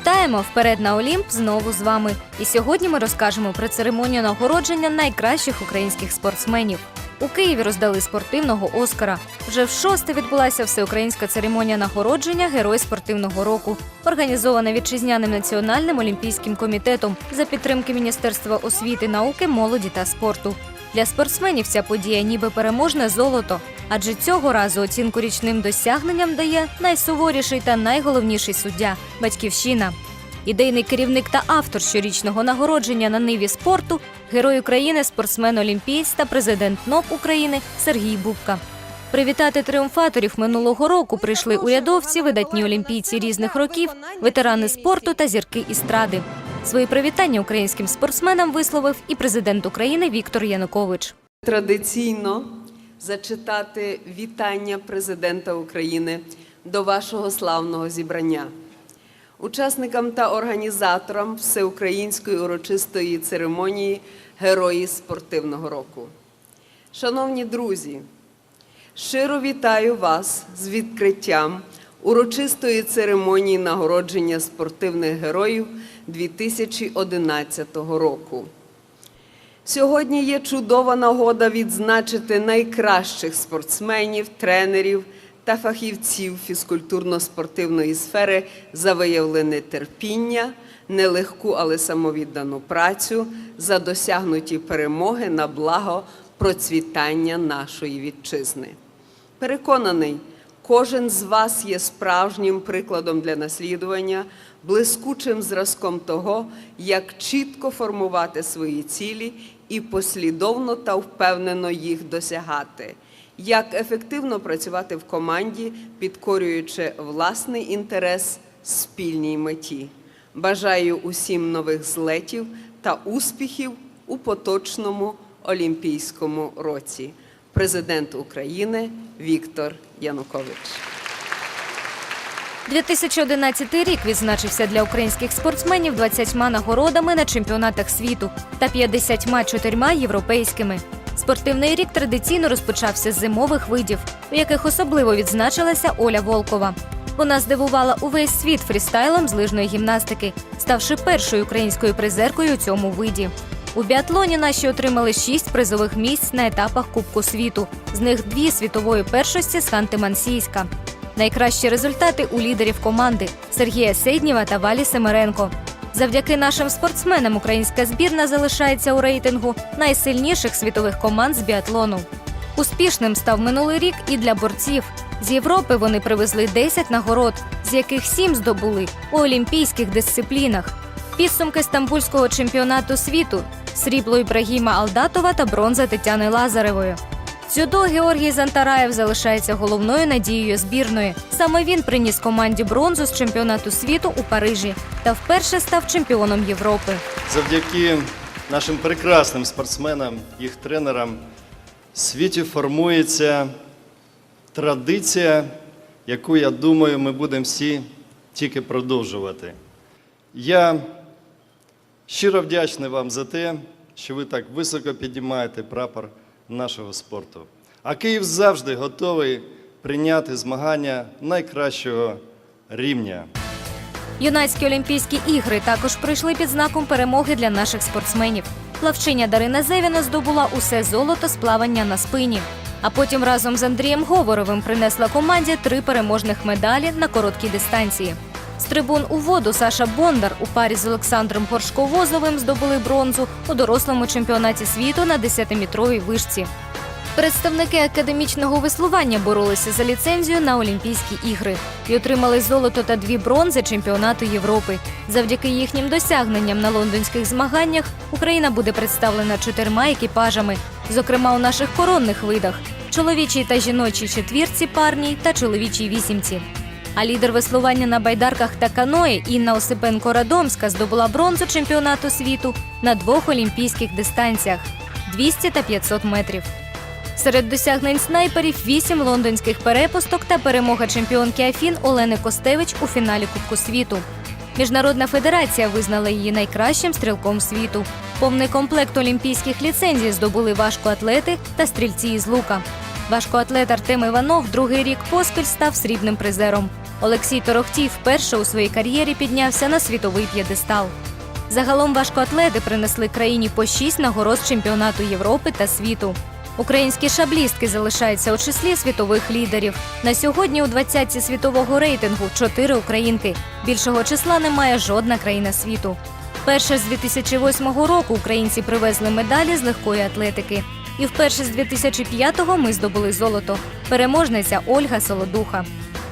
Вітаємо вперед на Олімп знову з вами. І сьогодні ми розкажемо про церемонію нагородження найкращих українських спортсменів. У Києві роздали спортивного Оскара. Вже в шосте відбулася всеукраїнська церемонія нагородження Герой спортивного року, організована вітчизняним національним олімпійським комітетом за підтримки Міністерства освіти, науки, молоді та спорту. Для спортсменів ця подія ніби переможне золото, адже цього разу оцінку річним досягненням дає найсуворіший та найголовніший суддя батьківщина. Ідейний керівник та автор щорічного нагородження на ниві спорту, герой України, спортсмен олімпієць та президент НОП України Сергій Бубка. Привітати тріумфаторів минулого року прийшли урядовці, видатні олімпійці різних років, ветерани спорту та зірки істради. Свої привітання українським спортсменам висловив і президент України Віктор Янукович. традиційно зачитати вітання президента України до вашого славного зібрання. Учасникам та організаторам всеукраїнської урочистої церемонії Герої спортивного року. Шановні друзі, щиро вітаю вас з відкриттям урочистої церемонії нагородження спортивних героїв 2011 року. Сьогодні є чудова нагода відзначити найкращих спортсменів, тренерів та фахівців фізкультурно-спортивної сфери за виявлене терпіння, нелегку, але самовіддану працю за досягнуті перемоги на благо процвітання нашої вітчизни. Переконаний, кожен з вас є справжнім прикладом для наслідування, блискучим зразком того, як чітко формувати свої цілі і послідовно та впевнено їх досягати, як ефективно працювати в команді, підкорюючи власний інтерес спільній меті. Бажаю усім нових злетів та успіхів у поточному олімпійському році. Президент України Віктор Янукович. 2011 рік відзначився для українських спортсменів 20 нагородами на чемпіонатах світу та 54 європейськими. Спортивний рік традиційно розпочався з зимових видів, у яких особливо відзначилася Оля Волкова. Вона здивувала увесь світ фрістайлом з лижної гімнастики, ставши першою українською призеркою у цьому виді. У біатлоні наші отримали шість призових місць на етапах Кубку світу. З них дві світової першості з Ханти-Мансійська. Найкращі результати у лідерів команди Сергія Сейднєва та Валі Семеренко. Завдяки нашим спортсменам українська збірна залишається у рейтингу найсильніших світових команд з біатлону. Успішним став минулий рік і для борців. З Європи вони привезли 10 нагород, з яких 7 здобули у олімпійських дисциплінах. Підсумки стамбульського чемпіонату світу срібло Ібрагіма Алдатова та бронза Тетяни Лазаревої. Дзюдо Георгій Зантараєв залишається головною надією збірної. Саме він приніс команді бронзу з чемпіонату світу у Парижі та вперше став чемпіоном Європи. Завдяки нашим прекрасним спортсменам, їх тренерам, в світі формується традиція, яку, я думаю, ми будемо всі тільки продовжувати. Я щиро вдячний вам за те, що ви так високо підіймаєте прапор нашого спорту. А Київ завжди готовий прийняти змагання найкращого рівня. Юнацькі Олімпійські ігри також пройшли під знаком перемоги для наших спортсменів. Плавчиня Дарина Зевіна здобула усе золото з плавання на спині. А потім разом з Андрієм Говоровим принесла команді три переможних медалі на короткій дистанції. З трибун у воду Саша Бондар у парі з Олександром Горшковозовим здобули бронзу у дорослому чемпіонаті світу на 10-метровій вишці. Представники академічного веслування боролися за ліцензію на Олімпійські ігри і отримали золото та дві бронзи чемпіонату Європи. Завдяки їхнім досягненням на лондонських змаганнях Україна буде представлена чотирма екіпажами, зокрема у наших коронних видах: чоловічій та жіночій четвірці парній та чоловічій вісімці. А лідер веслування на байдарках та каної Інна Осипенко Радомська здобула бронзу чемпіонату світу на двох олімпійських дистанціях 200 та 500 метрів. Серед досягнень снайперів вісім лондонських перепусток та перемога чемпіонки Афін Олени Костевич у фіналі Кубку світу. Міжнародна федерація визнала її найкращим стрілком світу. Повний комплект олімпійських ліцензій здобули важкоатлети та стрільці із лука. Важкоатлет Артем Іванов другий рік поспіль став срібним призером. Олексій Торохтій вперше у своїй кар'єрі піднявся на світовий п'єдестал. Загалом важкоатлети принесли країні по шість нагород чемпіонату Європи та світу. Українські шаблістки залишаються у числі світових лідерів. На сьогодні у двадцятці світового рейтингу чотири українки. Більшого числа не має жодна країна світу. Перше з 2008 року українці привезли медалі з легкої атлетики. І вперше з 2005-го ми здобули золото. Переможниця Ольга Солодуха.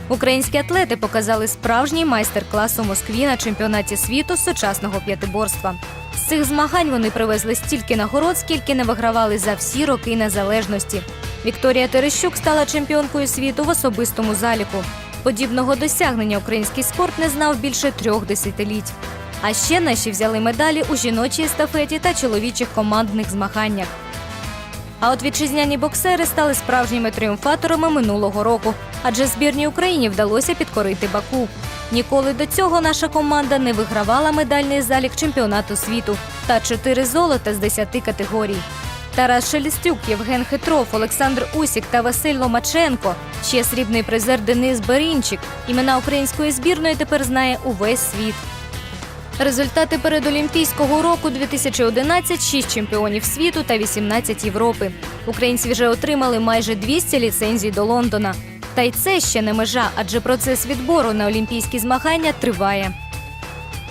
Українські атлети показали справжній майстер-клас у Москві на чемпіонаті світу сучасного п'ятиборства. З цих змагань вони привезли стільки нагород, скільки не вигравали за всі роки незалежності. Вікторія Терещук стала чемпіонкою світу в особистому заліку. Подібного досягнення український спорт не знав більше трьох десятиліть. А ще наші взяли медалі у жіночій естафеті та чоловічих командних змаганнях. А от вітчизняні боксери стали справжніми тріумфаторами минулого року, адже збірній Україні вдалося підкорити Баку. Ніколи до цього наша команда не вигравала медальний залік чемпіонату світу та чотири золота з 10 категорій. Тарас Шелістюк, Євген Хитров, Олександр Усік та Василь Ломаченко, ще срібний призер Денис Берінчик. Імена української збірної тепер знає увесь світ. Результати передолімпійського року 2011 – 6 чемпіонів світу та 18 Європи. Українці вже отримали майже 200 ліцензій до Лондона. Та й це ще не межа, адже процес відбору на олімпійські змагання триває.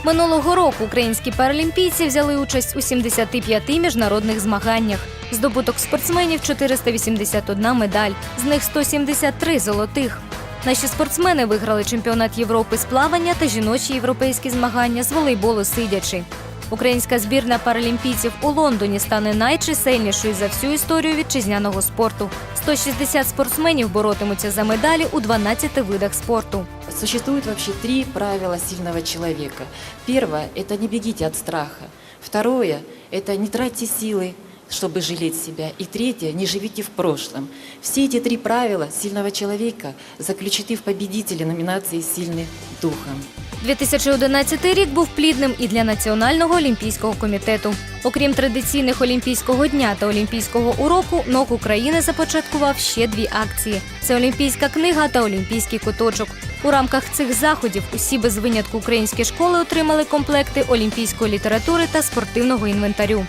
Минулого року українські паралімпійці взяли участь у 75 міжнародних змаганнях. Здобуток спортсменів 481 медаль, з них 173 золотих. Наші спортсмени виграли чемпіонат Європи з плавання та жіночі європейські змагання з волейболу сидячи. Українська збірна паралімпійців у Лондоні стане найчисельнішою за всю історію вітчизняного спорту. 160 спортсменів боротимуться за медалі у 12 видах спорту. Существует вообще три правила сильного человека. Первое – это не бегите от страха. Второе – это не тратьте силы, чтобы жалеть себя. И третье – не живите в прошлом. Все эти три правила сильного человека заключены в победителе номинации «Сильный духом». 2011 рік був плідним і для Національного олімпійського комітету. Окрім традиційних Олімпійського дня та Олімпійського уроку, НОК України започаткував ще дві акції: це Олімпійська книга та Олімпійський куточок. У рамках цих заходів усі без винятку українські школи отримали комплекти олімпійської літератури та спортивного інвентарю.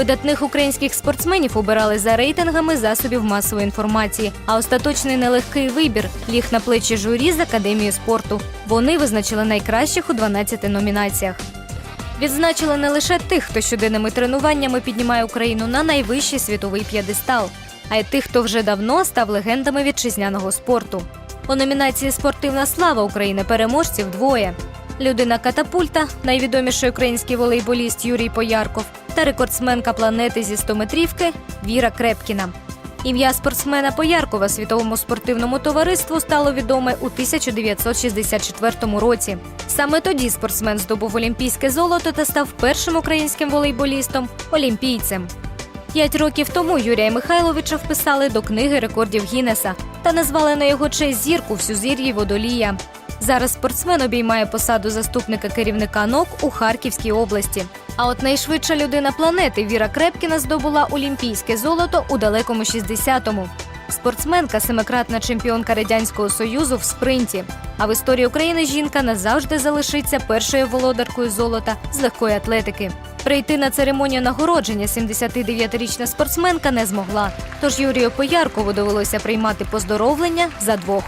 Видатних українських спортсменів обирали за рейтингами засобів масової інформації, а остаточний нелегкий вибір ліг на плечі журі з академії спорту. Вони визначили найкращих у 12 номінаціях. Відзначили не лише тих, хто щоденними тренуваннями піднімає Україну на найвищий світовий п'єдестал, а й тих, хто вже давно став легендами вітчизняного спорту. У номінації Спортивна слава України переможців двоє. Людина катапульта, найвідоміший український волейболіст Юрій Поярков та рекордсменка планети зі 100-метрівки Віра Крепкіна. Ім'я спортсмена Пояркова світовому спортивному товариству стало відоме у 1964 році. Саме тоді спортсмен здобув олімпійське золото та став першим українським волейболістом олімпійцем. П'ять років тому Юрія Михайловича вписали до книги рекордів Гіннеса та назвали на його честь зірку в Сюзір'ї Водолія. Зараз спортсмен обіймає посаду заступника керівника НОК у Харківській області. А от найшвидша людина планети Віра Крепкіна здобула олімпійське золото у далекому 60-му. Спортсменка семикратна чемпіонка радянського союзу в спринті. А в історії України жінка назавжди залишиться першою володаркою золота з легкої атлетики. Прийти на церемонію нагородження 79-річна спортсменка не змогла. Тож Юрію Пояркову довелося приймати поздоровлення за двох.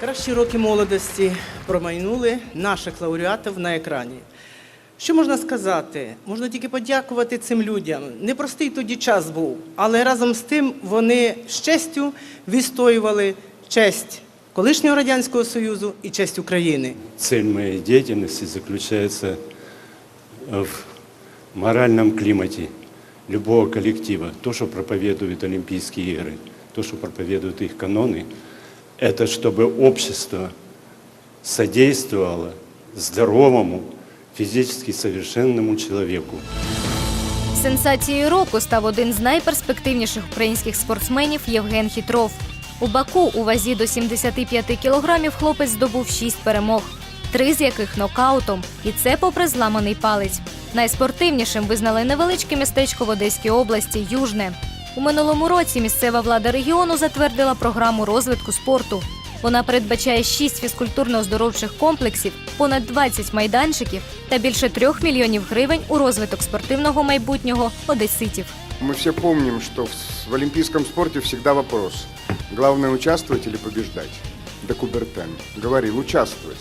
Кращі роки молодості промайнули наших лауреатів на екрані. Що можна сказати? Можна тільки подякувати цим людям. Непростий тоді час був, але разом з тим вони з честю відстоювали честь колишнього радянського союзу і честь України. Цель моей деятельности заключается в моральном климате любого коллектива. То, что проповедуют Олимпийские игры, то, что проповедуют их каноны, это чтобы общество содействовало здоровому, физически совершенному человеку. Сенсацією року став один з найперспективніших українських спортсменів Євген Хітров. У Баку у вазі до 75 кілограмів хлопець здобув 6 перемог, три з яких нокаутом, і це попри зламаний палець. Найспортивнішим визнали невеличке містечко в Одеській області Южне. У минулому році місцева влада регіону затвердила програму розвитку спорту. Вона передбачає 6 фізкультурно-оздоровчих комплексів, понад 20 майданчиків та більше 3 мільйонів гривень у розвиток спортивного майбутнього одеситів. Мы все помним, что в, в олимпийском спорте всегда вопрос. Главное участвовать или побеждать? Де Кубертен говорил участвовать.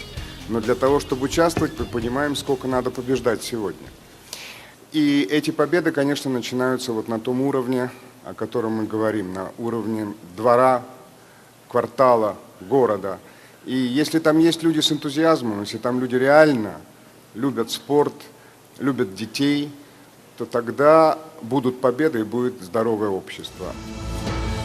Но для того, чтобы участвовать, мы понимаем, сколько надо побеждать сегодня. И эти победы, конечно, начинаются вот на том уровне, о котором мы говорим, на уровне двора, квартала, города. И если там есть люди с энтузиазмом, если там люди реально любят спорт, любят детей, то тогда будут победы и будет здоровое общество.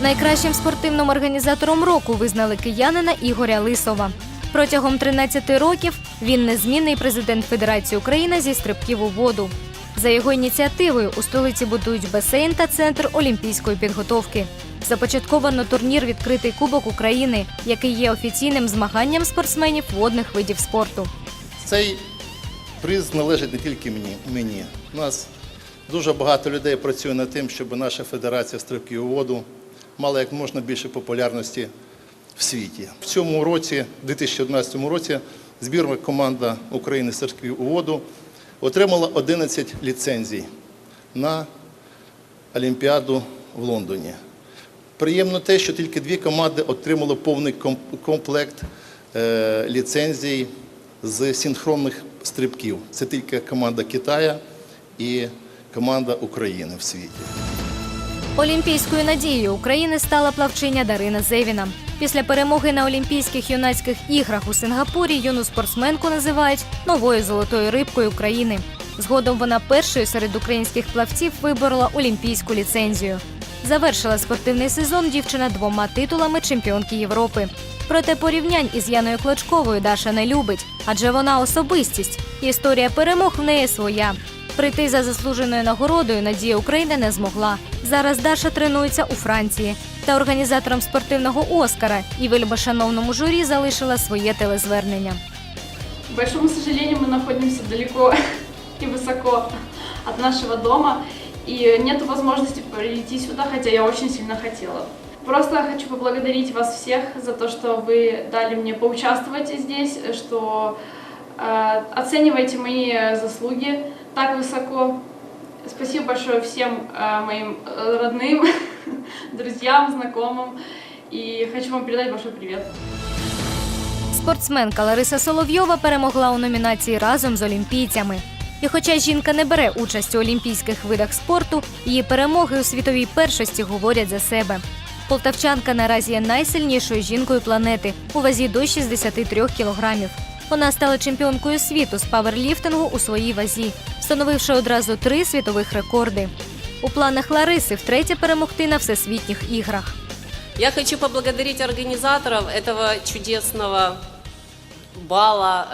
Найкращим спортивним організатором року визнали киянина Ігоря Лисова. Протягом 13 років він незмінний президент Федерації України зі стрибків у воду. За його ініціативою у столиці будують басейн та центр олімпійської підготовки. Започатковано турнір Відкритий Кубок України, який є офіційним змаганням спортсменів водних видів спорту. Цей приз належить не тільки мені. мені. У нас дуже багато людей працює над тим, щоб наша федерація стрибків у воду мала як можна більше популярності в світі. В цьому році, 2011 році, збірна команда України стрибків у воду отримала 11 ліцензій на Олімпіаду в Лондоні. Приємно те, що тільки дві команди отримали повний комплект е, ліцензій з синхронних стрибків. Це тільки команда Китая і команда України в світі. Олімпійською надією України стала плавчиня Дарина Зевіна. Після перемоги на Олімпійських юнацьких іграх у Сингапурі юну спортсменку називають новою золотою рибкою України. Згодом вона першою серед українських плавців виборола олімпійську ліцензію. Завершила спортивний сезон дівчина двома титулами чемпіонки Європи. Проте порівнянь із Яною Клочковою Даша не любить, адже вона особистість. Історія перемог в неї своя. Прийти за заслуженою нагородою Надія України не змогла. Зараз Даша тренується у Франції. Та організаторам спортивного Оскара і вельмишановному журі залишила своє телезвернення. К большому сожалению, мы находимся далеко и высоко от нашего дома, и нет возможности прийти сюда, хотя я очень сильно хотела. Просто хочу поблагодарить вас всех за то, что вы дали мне поучаствовать здесь, что э, оцениваете мои заслуги так высоко. Спасибо большое всем э, моим э, родным, друзьям, знакомым, и хочу вам передать большой привет. Спортсменка Лариса Соловйова перемогла у номінації разом з олімпійцями. І хоча жінка не бере участь у олімпійських видах спорту, її перемоги у світовій першості говорять за себе. Полтавчанка наразі є найсильнішою жінкою планети у вазі до 63 кілограмів. Вона стала чемпіонкою світу з паверліфтингу у своїй вазі, встановивши одразу три світових рекорди. У планах Лариси втретє перемогти на всесвітніх іграх. Я хочу поблагодарить организаторов этого чудесного бала,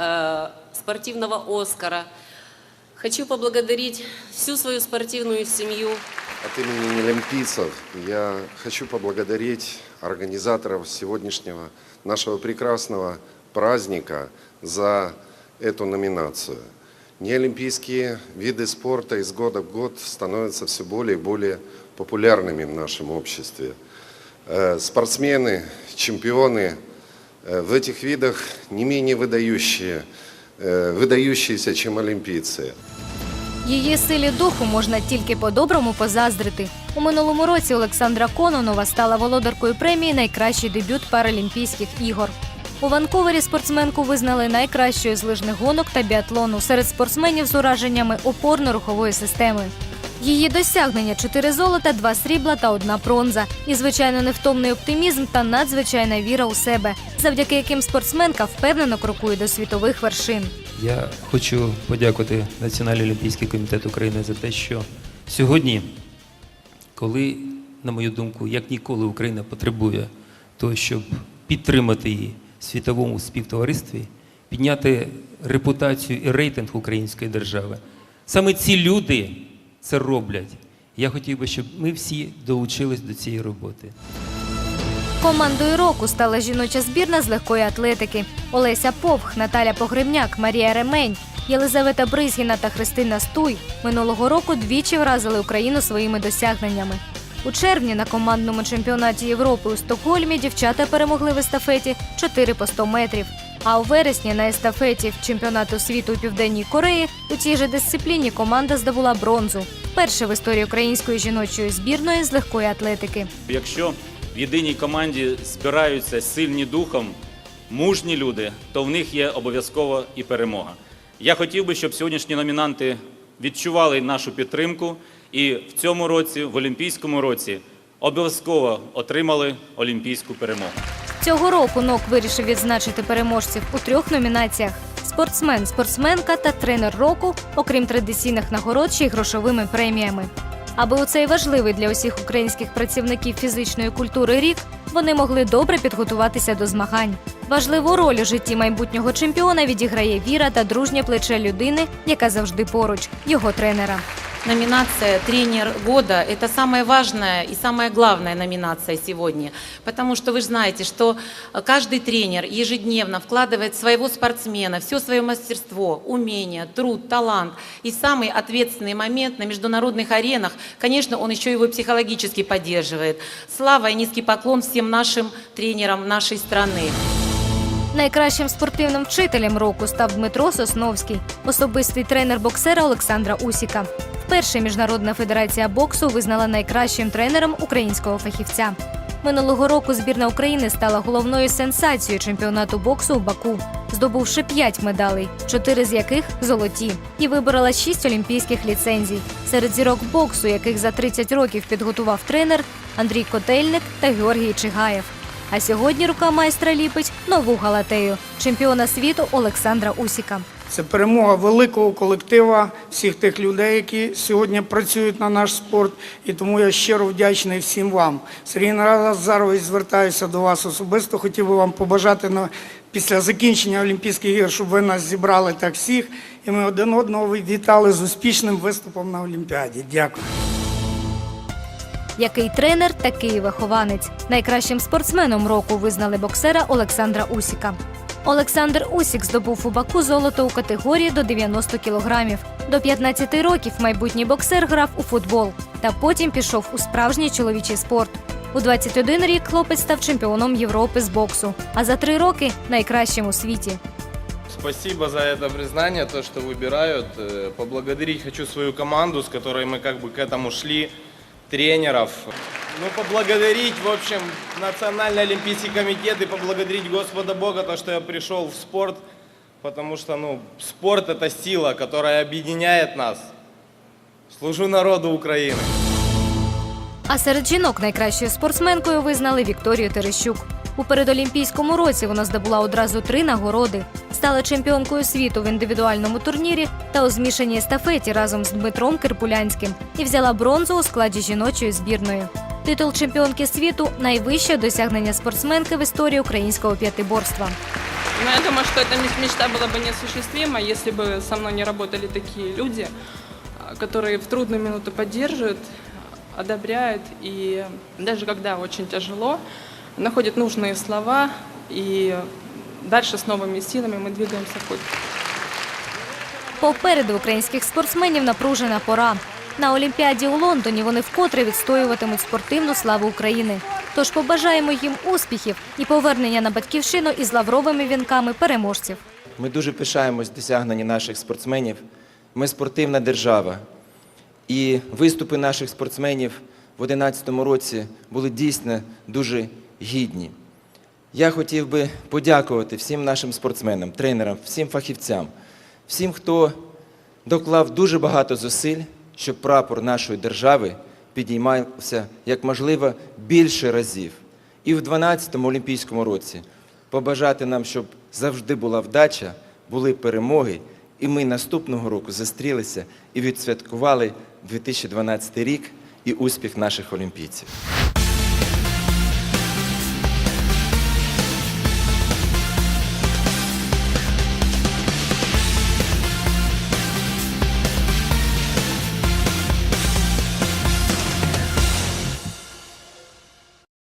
э, спортивного Оскара. Хочу поблагодарить всю свою спортивную семью, От имени олимпийцев я хочу поблагодарить организаторов сегодняшнего нашего прекрасного праздника за эту номинацию. Неолимпийские виды спорта из года в год становятся все более и более популярными в нашем обществе. Э, Спортсмены, чемпионы э, в этих видах не менее выдающие, э, выдающиеся, чем олимпийцы. Її силі духу можна тільки по-доброму позаздрити. У минулому році Олександра Кононова стала володаркою премії Найкращий дебют Паралімпійських ігор. У Ванкувері спортсменку визнали найкращою з лижних гонок та біатлону серед спортсменів з ураженнями опорно-рухової системи. Її досягнення чотири золота, два срібла та одна бронза. І, звичайно, невтомний оптимізм та надзвичайна віра у себе, завдяки яким спортсменка впевнено крокує до світових вершин. Я хочу подякувати Національний олімпійський комітет України за те, що сьогодні, коли, на мою думку, як ніколи Україна потребує того, щоб підтримати її світовому співтоваристві, підняти репутацію і рейтинг української держави. Саме ці люди це роблять. Я хотів би, щоб ми всі долучились до цієї роботи. Командою року стала жіноча збірна з легкої атлетики. Олеся Повх, Наталя Погребняк, Марія Ремень, Єлизавета Бризгіна та Христина Стуй минулого року двічі вразили Україну своїми досягненнями. У червні на командному чемпіонаті Європи у Стокгольмі дівчата перемогли в естафеті 4 по 100 метрів. А у вересні на естафеті чемпіонату світу у Південній Кореї у цій же дисципліні команда здобула бронзу. Вперше в історії української жіночої збірної з легкої атлетики. Якщо в єдиній команді збираються сильні духом, мужні люди, то в них є обов'язково і перемога. Я хотів би, щоб сьогоднішні номінанти відчували нашу підтримку і в цьому році, в Олімпійському році, обов'язково отримали олімпійську перемогу. Цього року НОК вирішив відзначити переможців у трьох номінаціях: спортсмен, спортсменка та тренер року, окрім традиційних нагород, ще й грошовими преміями. Аби у цей важливий для усіх українських працівників фізичної культури рік вони могли добре підготуватися до змагань. Важливу роль у житті майбутнього чемпіона відіграє віра та дружнє плече людини, яка завжди поруч, його тренера. Номинация «Тренер года» – это самая важная и самая главная номинация сегодня. Потому что вы знаете, что каждый тренер ежедневно вкладывает своего спортсмена все свое мастерство, умение, труд, талант. И самый ответственный момент на международных аренах, конечно, он еще его психологически поддерживает. Слава и низкий поклон всем нашим тренерам нашей страны. Найкращим спортивним вчителем року став Дмитро Сосновський, особистий тренер боксера Олександра Усіка. Вперше Міжнародна федерація боксу визнала найкращим тренером українського фахівця. Минулого року збірна України стала головною сенсацією чемпіонату боксу у Баку, здобувши п'ять медалей, чотири з яких золоті, і виборола шість олімпійських ліцензій. Серед зірок боксу, яких за 30 років підготував тренер Андрій Котельник та Георгій Чигаєв. А сьогодні рука майстра ліпить нову галатею чемпіона світу Олександра Усіка. Це перемога великого колектива всіх тих людей, які сьогодні працюють на наш спорт. І тому я щиро вдячний всім вам. Сергій Назарович, звертаюся до вас особисто. Хотів би вам побажати на після закінчення Олімпійських ігор, щоб ви нас зібрали так всіх, і ми один одного вітали з успішним виступом на Олімпіаді. Дякую Який тренер, такий і вихованець. Найкращим спортсменом року визнали боксера Олександра Усіка. Олександр Усік здобув у Баку золото у категорії до 90 кілограмів. До 15 років майбутній боксер грав у футбол та потім пішов у справжній чоловічий спорт. У 21 рік хлопець став чемпіоном Європи з боксу, а за три роки найкращим у світі. Спасибо за это признание, то, что выбирают. Э, Поблагодарить хочу свою команду, с которой мы как бы к этому шли, тренеров. Ну, поблагодарить, в общем, Национальный Олимпийский комитет и поблагодарить Господа Бога, то, что я пришел в спорт, потому что, ну, спорт – это сила, которая объединяет нас. Служу народу Украины. А серед жінок найкращою спортсменкою визнали Вікторію Терещук. У передолімпійському році вона здобула одразу три нагороди. Стала чемпіонкою світу в індивідуальному турнірі та у змішаній естафеті разом з Дмитром Кирпулянським і взяла бронзу у складі жіночої збірної. Титул чемпіонки світу найвище досягнення спортсменки в історії українського п'ятиборства. Но я думаю, что эта меч- мечта была бы неосуществима, если бы со мной не работали такие люди, а, которые в трудные минуты поддерживают, одобряют и даже когда очень тяжело, находят нужные слова и дальше с новыми силами мы двигаемся в путь. Попереду українських спортсменів напружена пора. На Олімпіаді у Лондоні вони вкотре відстоюватимуть спортивну славу України. Тож побажаємо їм успіхів і повернення на батьківщину із лавровими вінками переможців. Ми дуже пишаємось досягнення наших спортсменів. Ми спортивна держава. І виступи наших спортсменів в 2011 році були дійсно дуже гідні. Я хотів би подякувати всім нашим спортсменам, тренерам, всім фахівцям, всім, хто доклав дуже багато зусиль, щоб прапор нашої держави підіймався як можливо більше разів. І в 12-му Олімпійському році побажати нам, щоб завжди була вдача, були перемоги, і ми наступного року зустрілися і відсвяткували 2012 рік і успіх наших олімпійців.